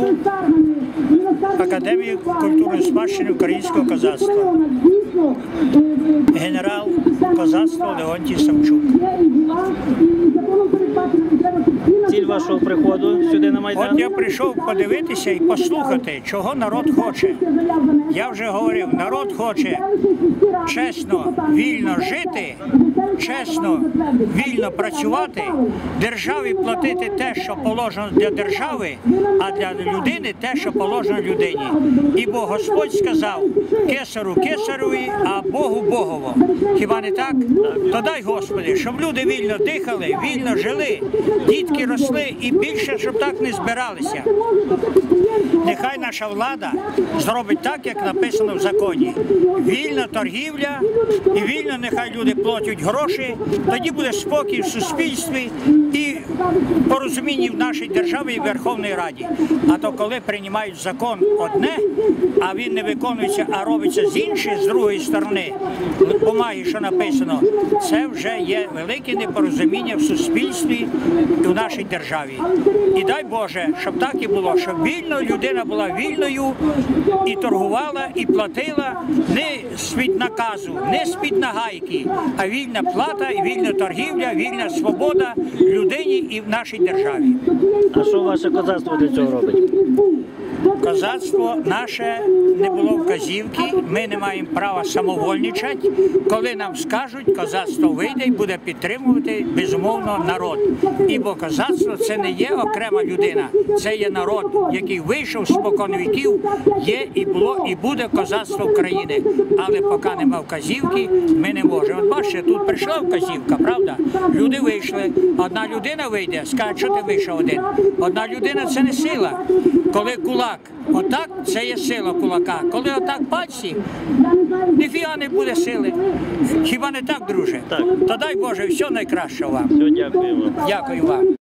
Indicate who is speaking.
Speaker 1: книгу Академії культурної спадщини українського козацтва. Генерал козацтва Леонтій Савчук.
Speaker 2: Ціль вашого приходу сюди на
Speaker 1: От я прийшов подивитися і послухати, чого народ хоче. Я вже говорив, народ хоче чесно, вільно жити, чесно, вільно працювати, державі платити те, що положено для держави, а для людини те, що положено людині. Ібо Господь сказав кесару кесарові, а Богу Богово. Хіба не так? То дай Господи, щоб люди вільно дихали, вільно жили, дітки росли і більше, щоб так не збиралися. Нехай наша влада зробить так, як написано в законі. Вільна торгівля і вільно нехай люди платять гроші, тоді буде спокій в суспільстві і порозуміння в нашій державі і Верховній Раді. А то коли приймають закон одне, а він не виконується, а робиться з іншої, з другої сторони, бумаги, що написано, це вже є велике непорозуміння в суспільстві і в нашій державі. І дай Боже, щоб так і було, щоб вільно людина була вільною і торгувала, і платила не з-під наказу, не з-під нагайки, а вільна плата, вільна торгівля, вільна свобода людині і в нашій державі.
Speaker 2: А що ваше козацтво для цього робить?
Speaker 1: Козацтво наше не було вказівки, ми не маємо права самовольничати. Коли нам скажуть, козацтво вийде і буде підтримувати безумовно народ. Ібо козацтво це не є окрема людина, це є народ, який вийшов з віків, є і було, і буде козацтво України. Але поки нема вказівки, ми не можемо. От бачите, тут прийшла вказівка, правда? Люди вийшли. Одна людина вийде, скаже, що ти вийшов один. Одна людина це не сила. Коли кулак, отак це є сила кулака. Коли отак пальці, ніфіга не буде сили. Хіба не так, друже?
Speaker 2: Так.
Speaker 1: То дай Боже, все найкраще вам.
Speaker 2: Все, дякуємо.
Speaker 1: Дякую вам.